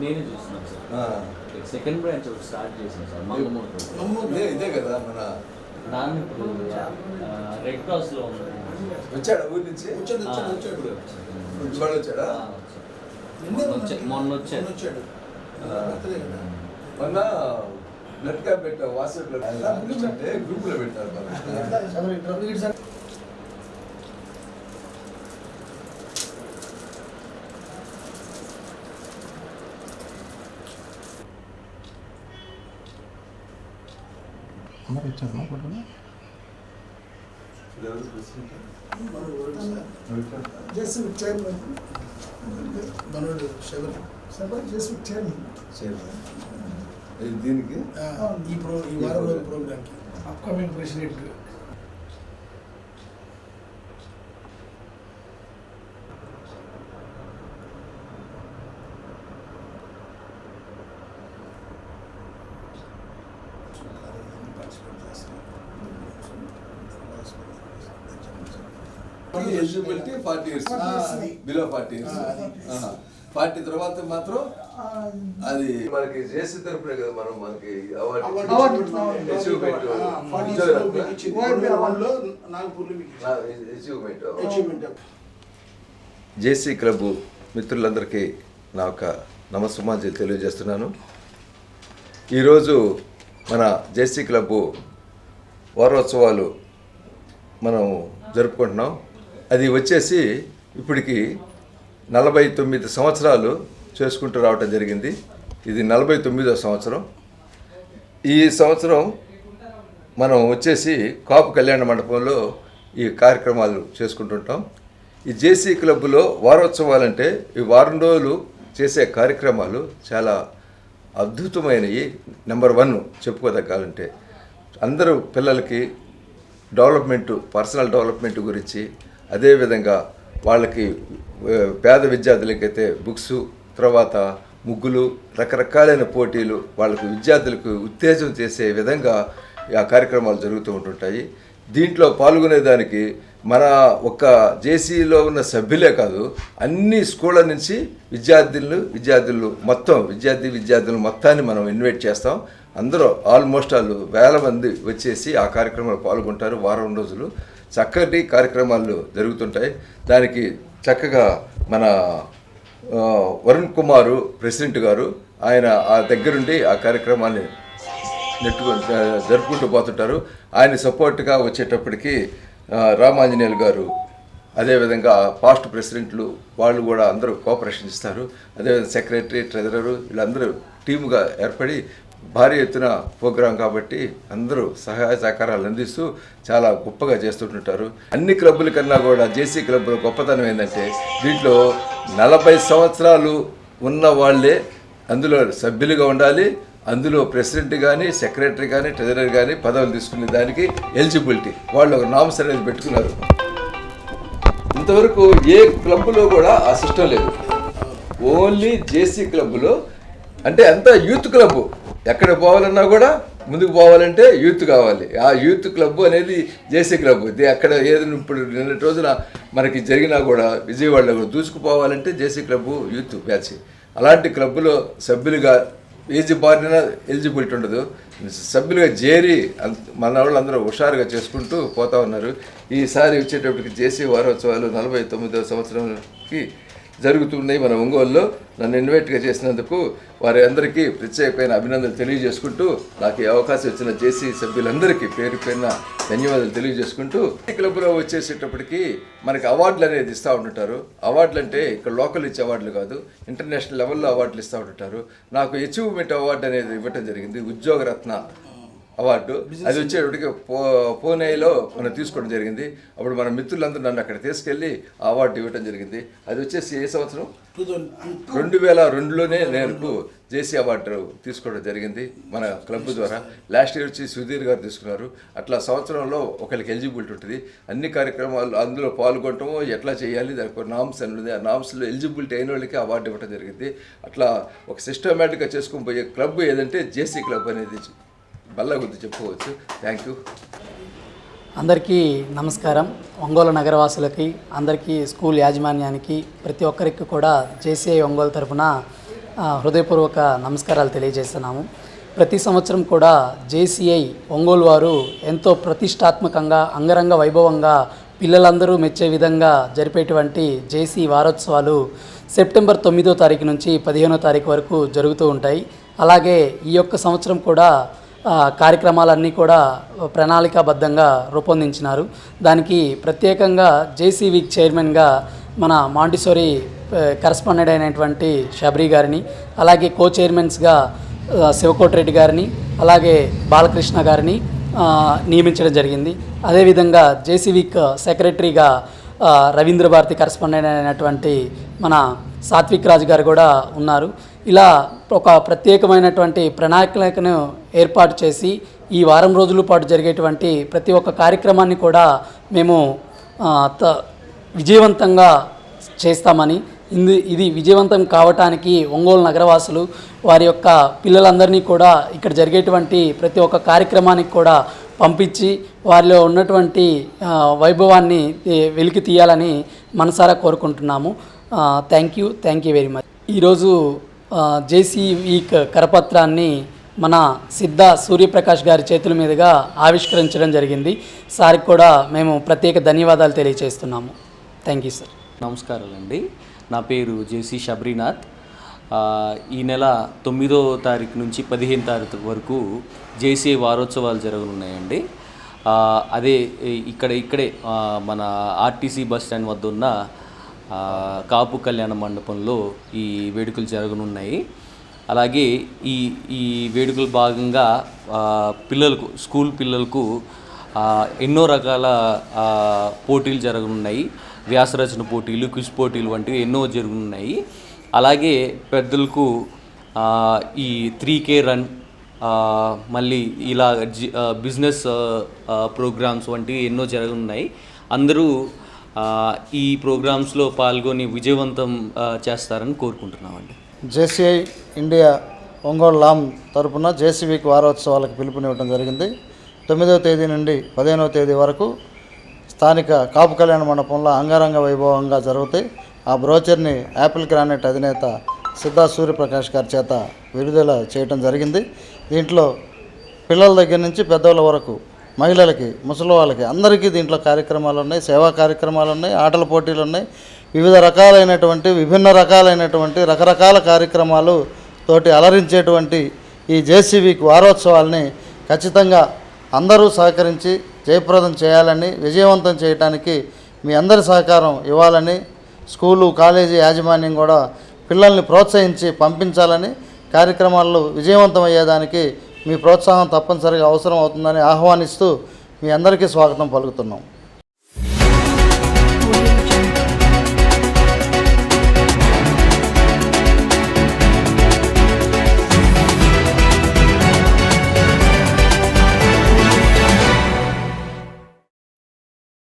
నేనే చూస్తున్నాను సార్. ఆ, సెకండ్ బ్రాంచ్ ఒకటి స్టార్ట్ చేసాను సార్ మంగమూరు ఇదే ఇదే కదా మన దాన్ని ఇప్పుడు రెడ్ క్రాస్లో ఉంది. వచ్చాడా ఊరి నుంచి? వచ్చాడు. నిన్నే మొన్న వచ్చా- మొన్న వచ్చాడు. వచ్చాడు. మొన్న బ్లడ్ క్యాంప్ పెట్టా వాట్సాప్లో అంటే గ్రూప్లో పెట్టారు మన ఎవరు president? మనోడు ఎవరు సార్? ఎవరు? జేసీ చైర్మన్ మనోడు శబరి. సభ జేసీ చైర్మన్ Chairman. ఇది దీనికి ఈ ప్రో ఈ వారం ప్రోగ్రామ్కి upcoming president eligibility forty years. Below forty years. Forty తర్వాత మాత్రం అది మనకి చేసిన తరపునే కదా మనం మనకి అవార్డు జేసీ క్లబ్ మిత్రులందరికీ నా యొక్క నమస్సుమాంజలి తెలియజేస్తున్నాను. ఈరోజు మన జేసీ క్లబ్ వారోత్సవాలు మనం జరుపుకుంటున్నాం. అది వచ్చేసి ఇప్పటికి నలభై తొమ్మిది సంవత్సరాలు చేసుకుంటూ రావటం జరిగింది. ఇది నలభై తొమ్మిదో సంవత్సరం. ఈ సంవత్సరం మనం వచ్చేసి కాపు కళ్యాణ మండపంలో ఈ కార్యక్రమాలు చేసుకుంటుంటాం. ఈ జేసీ క్లబ్లో వారోత్సవాలంటే ఈ వారం రోజులు చేసే కార్యక్రమాలు చాలా అద్భుతమైనవి. నెంబర్ వన్ చెప్పుకోదగ్గాలంటే అందరూ పిల్లలకి డెవలప్మెంట్ పర్సనల్ డెవలప్మెంట్ గురించి అదేవిధంగా వాళ్ళకి పేద విద్యార్థులకైతే బుక్స్ తర్వాత ముగ్గులు రకరకాలైన పోటీలు వాళ్ళకు విద్యార్థులకు ఉత్తేజం చేసే విధంగా ఆ కార్యక్రమాలు జరుగుతూ ఉంటుంటాయి. దీంట్లో పాల్గొనేదానికి మన ఒక్క జేసీలో ఉన్న సభ్యులే కాదు అన్ని స్కూళ్ళ నుంచి విద్యార్థులు విద్యార్థులు మొత్తం విద్యార్థి విద్యార్థులు మొత్తాన్ని మనం ఇన్వైట్ చేస్తాం. అందరూ ఆల్మోస్ట్ వాళ్ళు వేల మంది వచ్చేసి ఆ కార్యక్రమంలో పాల్గొంటారు వారం రోజులు. చక్కటి కార్యక్రమాలు జరుగుతుంటాయి. దానికి చక్కగా మన వరుణ్ కుమారు ప్రెసిడెంట్ గారు ఆయన ఆ దగ్గరుండి ఆ కార్యక్రమాన్ని నెట్టుకు జరుపుకుంటూ పోతుంటారు. ఆయన సపోర్ట్గా వచ్చేటప్పటికి రామాంజనేయులు గారు అదేవిధంగా పాస్ట్ ప్రెసిడెంట్లు వాళ్ళు కూడా అందరూ కోఆపరేషన్ ఇస్తారు. అదేవిధంగా సెక్రటరీ ట్రెజరరు వీళ్ళందరూ టీముగా ఏర్పడి భారీ ఎత్తున ప్రోగ్రాం కాబట్టి అందరూ సహాయ సహకారాలు అందిస్తూ చాలా గొప్పగా చేస్తుంటుంటారు. అన్ని క్లబ్బుల కన్నా కూడా జేసీ క్లబ్లో గొప్పతనం ఏంటంటే దీంట్లో నలభై సంవత్సరాలు ఉన్న వాళ్ళే అందులో సభ్యులుగా ఉండాలి. అందులో ప్రెసిడెంట్ కానీ సెక్రటరీ కానీ ట్రెజరర్ కానీ పదవులు తీసుకునే దానికి ఎలిజిబిలిటీ. వాళ్ళు ఒక నామ్స్ అనేది పెట్టుకున్నారు. ఇంతవరకు ఏ క్లబ్లో కూడా ఆ సిస్టమ్ లేదు. ఓన్లీ జేసీ క్లబ్లో అంటే అంతా యూత్ క్లబ్ ఎక్కడ పోవాలన్నా కూడా ముందుకు పోవాలంటే యూత్ కావాలి. ఆ యూత్ క్లబ్ అనేది జేసీ క్లబ్. ఇది అక్కడ ఏదైనా ఇప్పుడు నిన్నటి రోజున మనకి జరిగినా కూడా విజయవాడలో కూడా దూసుకుపోవాలంటే జేసీ క్లబ్ యూత్ బ్యాచ్. అలాంటి క్లబ్లో సభ్యులుగా ఏజ్ బారిన ఎలిజిబిలిటీ ఉండదు. సభ్యులుగా చేరి అంత- మన వాళ్ళందరూ హుషారుగా చేసుకుంటూ పోతా ఉన్నారు. ఈసారి వచ్చేటప్పటికి జేసీ వారోత్సవాలు నలభై తొమ్మిదవ సంవత్సరంకి జరుగుతున్నాయి మన ఒంగోలులో. నన్ను ఇన్వైట్గా చేసినందుకు వారి అందరికీ ప్రత్యేకమైన అభినందనలు తెలియజేసుకుంటూ నాకు ఈ అవకాశం ఇచ్చిన జేసీ సభ్యులందరికీ పేరు పైన ధన్యవాదాలు తెలియజేసుకుంటూ క్లబ్లో వచ్చేసేటప్పటికి మనకి అవార్డులు అనేది ఇస్తూ ఉంటుంటారు. అవార్డులు అంటే ఇక్కడ లోకల్ ఇచ్చే అవార్డులు కాదు ఇంటర్నేషనల్ లెవెల్లో అవార్డులు ఇస్తూ ఉంటుంటారు. నాకు అచీవ్మెంట్ అవార్డు అనేది ఇవ్వటం జరిగింది ఉద్యోగరత్న అవార్డు. అది వచ్చేటప్పటికి పో పూణేలో మనం తీసుకోవడం జరిగింది. అప్పుడు మన మిత్రులందరూ నన్ను అక్కడ తీసుకెళ్ళి అవార్డు ఇవ్వడం జరిగింది. అది వచ్చేసి ఏ సంవత్సరం? రెండు వేల రెండులోనే నేను జేసీ అవార్డు తీసుకోవడం జరిగింది మన క్లబ్ ద్వారా. లాస్ట్ ఇయర్ వచ్చి సుధీర్ గారు తీసుకున్నారు. అట్లా సంవత్సరంలో ఒకరికి ఎలిజిబిలిటీ ఉంటుంది. అన్ని కార్యక్రమాలు అందులో పాల్గొనటము ఎట్లా చేయాలి దానికి నామ్స్ అని ఉంది. ఆ నామ్స్లో ఎలిజిబిలిటీ అయిన వాళ్ళకి అవార్డు ఇవ్వడం జరిగింది. అట్లా ఒక సిస్టమేటిక్గా చేసుకొని పోయే క్లబ్ ఏదంటే జేసీ క్లబ్ అనేది. బల్ల గుర్తు చెప్పుకోవచ్చు. థ్యాంక్ యూ అందరికీ నమస్కారం. ఒంగోలు నగరవాసులకి అందరికీ స్కూల్ యాజమాన్యానికి ప్రతి ఒక్కరికి కూడా జేసీఐ ఒంగోలు తరఫున హృదయపూర్వక నమస్కారాలు తెలియజేస్తున్నాము. ప్రతి సంవత్సరం కూడా జేసీఐ ఒంగోలు వారు ఎంతో ప్రతిష్టాత్మకంగా అంగరంగ వైభవంగా పిల్లలందరూ మెచ్చే విధంగా జరిపేటువంటి జేసీ వారోత్సవాలు సెప్టెంబర్ తొమ్మిదో తారీఖు నుంచి పదిహేనో తారీఖు వరకు జరుగుతూ ఉంటాయి. అలాగే ఈ యొక్క సంవత్సరం కూడా కార్యక్రమాలన్నీ కూడా ప్రణాళికాబద్ధంగా రూపొందించినారు. దానికి ప్రత్యేకంగా జేసీ వీక్ చైర్మన్గా మన మాండిసోరి కరస్పాండెంట్ అయినటువంటి షబ్రి గారిని అలాగే కో చైర్మన్స్గా శివకోట్ రెడ్డి గారిని అలాగే బాలకృష్ణ గారిని నియమించడం జరిగింది. అదేవిధంగా జేసీ వీక్ సెక్రటరీగా రవీంద్ర భారతి కరస్పాండెంట్ అయినటువంటి మన సాత్విక్ రాజు గారు కూడా ఉన్నారు. ఇలా ఒక ప్రత్యేకమైనటువంటి ప్రణాళికను ఏర్పాటు చేసి ఈ వారం రోజుల పాటు జరిగేటువంటి ప్రతి ఒక్క కార్యక్రమాన్ని కూడా మేము త- విజయవంతంగా చేస్తామని ఇందు ఇది విజయవంతం కావటానికి ఒంగోలు నగరవాసులు వారి యొక్క పిల్లలందరినీ కూడా ఇక్కడ జరిగేటువంటి ప్రతి ఒక్క కార్యక్రమానికి కూడా పంపించి వారిలో ఉన్నటువంటి వైభవాన్ని వెలికి తీయాలని మనసారా కోరుకుంటున్నాము. Thank you thank you very much. ఈరోజు జేసీ వీక్ కరపత్రాన్ని మన సిద్ధ సూర్యప్రకాష్ గారి చేతుల మీదుగా ఆవిష్కరించడం జరిగింది. సార్కి కూడా మేము ప్రత్యేక ధన్యవాదాలు తెలియజేస్తున్నాము థ్యాంక్ యూ సార్ నమస్కారాలండి. నా పేరు జేసీ శబరీనాథ్. ఈ నెల తొమ్మిదో తారీఖు నుంచి పదిహేను తారీఖు వరకు జేసీ వారోత్సవాలు జరగనున్నాయండి. అదే ఇక్కడ ఇక్కడే మన ఆర్టీసీ బస్ స్టాండ్ వద్ద ఉన్న కాపు కళ్యాణ మండపంలో ఈ వేడుకలు జరగనున్నాయి. అలాగే ఈ ఈ వేడుకల భాగంగా పిల్లలకు స్కూల్ పిల్లలకు ఎన్నో రకాల పోటీలు జరగనున్నాయి. వ్యాసరచన పోటీలు క్విజ్ పోటీలు వంటివి ఎన్నో జరుగునున్నాయి. అలాగే పెద్దలకు ఈ త్రీ కే రన్ మళ్ళీ ఇలా జి- బిజినెస్ ప్రోగ్రామ్స్ వంటివి ఎన్నో జరగనున్నాయి. అందరూ ఈ ప్రోగ్రామ్స్లో పాల్గొని విజయవంతం చేస్తారని కోరుకుంటున్నామండి. జేసీఐ ఇండియా ఒంగోలు లాం తరపున జేసీబీకి వారోత్సవాలకు పిలుపునివ్వడం జరిగింది. తొమ్మిదవ తేదీ నుండి పదిహేనవ తేదీ వరకు స్థానిక కాపు కళ్యాణ మండపంలో అంగరంగ వైభవంగా జరుగుతాయి. ఆ బ్రోచర్ని యాపిల్ గ్రానైట్ అధినేత సిద్ధా సూర్యప్రకాష్ గారి చేత విడుదల చేయటం జరిగింది. దీంట్లో పిల్లల దగ్గర నుంచి పెద్దవాళ్ళ వరకు మహిళలకి ముసలి వాళ్ళకి అందరికీ దీంట్లో కార్యక్రమాలు ఉన్నాయి సేవా కార్యక్రమాలు ఉన్నాయి ఆటల పోటీలు ఉన్నాయి. వివిధ రకాలైనటువంటి విభిన్న రకాలైనటువంటి రకరకాల కార్యక్రమాలు తోటి అలరించేటువంటి ఈ జేసీబీకి వారోత్సవాల్ని ఖచ్చితంగా అందరూ సహకరించి జయప్రదం చేయాలని విజయవంతం చేయడానికి మీ అందరి సహకారం ఇవ్వాలని స్కూలు కాలేజీ యాజమాన్యం కూడా పిల్లల్ని ప్రోత్సహించి పంపించాలని కార్యక్రమాల్లో విజయవంతం అయ్యేదానికి మీ ప్రోత్సాహం తప్పనిసరిగా అవసరం అవుతుందని ఆహ్వానిస్తూ మీ అందరికీ స్వాగతం పలుకుతున్నాం.